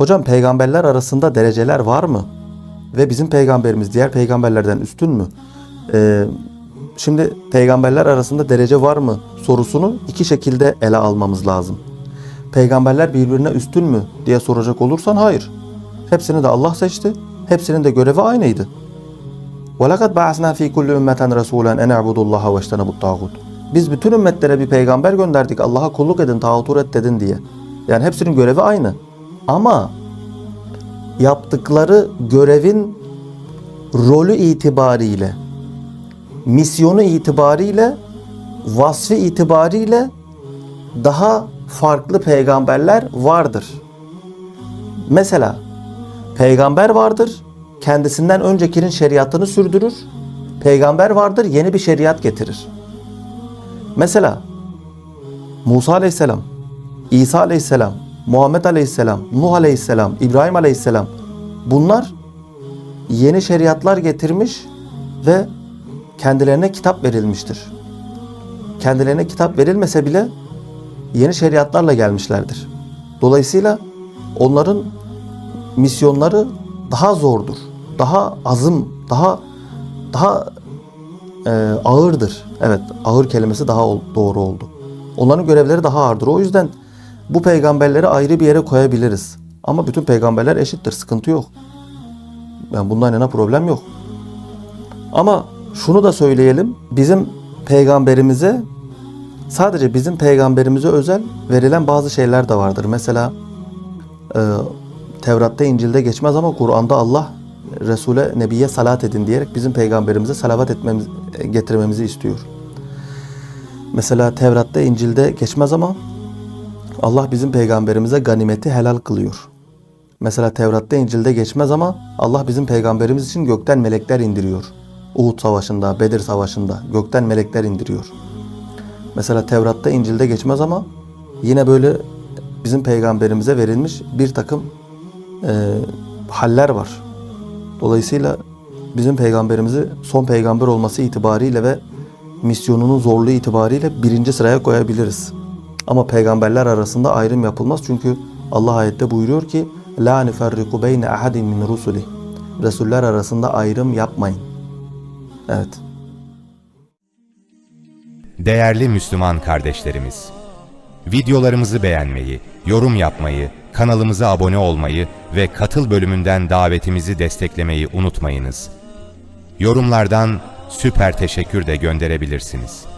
Hocam peygamberler arasında dereceler var mı? Ve bizim peygamberimiz diğer peygamberlerden üstün mü? Ee, şimdi peygamberler arasında derece var mı sorusunu iki şekilde ele almamız lazım. Peygamberler birbirine üstün mü diye soracak olursan hayır. Hepsini de Allah seçti. Hepsinin de görevi aynıydı. وَلَقَدْ بَعَثْنَا ف۪ي كُلِّ اُمَّةً رَسُولًا اَنْ اَعْبُدُ اللّٰهَ وَاجْتَنَبُ الطَّاغُوتِ Biz bütün ümmetlere bir peygamber gönderdik. Allah'a kulluk edin, tağutu reddedin diye. Yani hepsinin görevi aynı. Ama yaptıkları görevin rolü itibariyle, misyonu itibariyle, vasfı itibariyle daha farklı peygamberler vardır. Mesela peygamber vardır, kendisinden öncekinin şeriatını sürdürür. Peygamber vardır, yeni bir şeriat getirir. Mesela Musa aleyhisselam, İsa aleyhisselam, Muhammed aleyhisselam, Nuh aleyhisselam, İbrahim aleyhisselam bunlar yeni şeriatlar getirmiş ve kendilerine kitap verilmiştir. Kendilerine kitap verilmese bile yeni şeriatlarla gelmişlerdir. Dolayısıyla onların misyonları daha zordur. Daha azım, daha daha e, ağırdır. Evet, ağır kelimesi daha doğru oldu. Onların görevleri daha ağırdır. O yüzden bu peygamberleri ayrı bir yere koyabiliriz. Ama bütün peygamberler eşittir. Sıkıntı yok. Yani bundan yana problem yok. Ama şunu da söyleyelim. Bizim peygamberimize sadece bizim peygamberimize özel verilen bazı şeyler de vardır. Mesela e, Tevrat'ta, İncil'de geçmez ama Kur'an'da Allah Resul'e, Nebi'ye salat edin diyerek bizim peygamberimize salavat etmemiz, getirmemizi istiyor. Mesela Tevrat'ta, İncil'de geçmez ama Allah bizim peygamberimize ganimeti helal kılıyor. Mesela Tevrat'ta, İncil'de geçmez ama Allah bizim peygamberimiz için gökten melekler indiriyor. Uhud Savaşı'nda, Bedir Savaşı'nda gökten melekler indiriyor. Mesela Tevrat'ta, İncil'de geçmez ama yine böyle bizim peygamberimize verilmiş bir takım e, haller var. Dolayısıyla bizim peygamberimizi son peygamber olması itibariyle ve misyonunun zorluğu itibariyle birinci sıraya koyabiliriz. Ama peygamberler arasında ayrım yapılmaz çünkü Allah ayette buyuruyor ki La nüferriku beyne ahadin min rusuli Resuller arasında ayrım yapmayın. Evet. Değerli Müslüman kardeşlerimiz, videolarımızı beğenmeyi, yorum yapmayı, kanalımıza abone olmayı ve katıl bölümünden davetimizi desteklemeyi unutmayınız. Yorumlardan süper teşekkür de gönderebilirsiniz.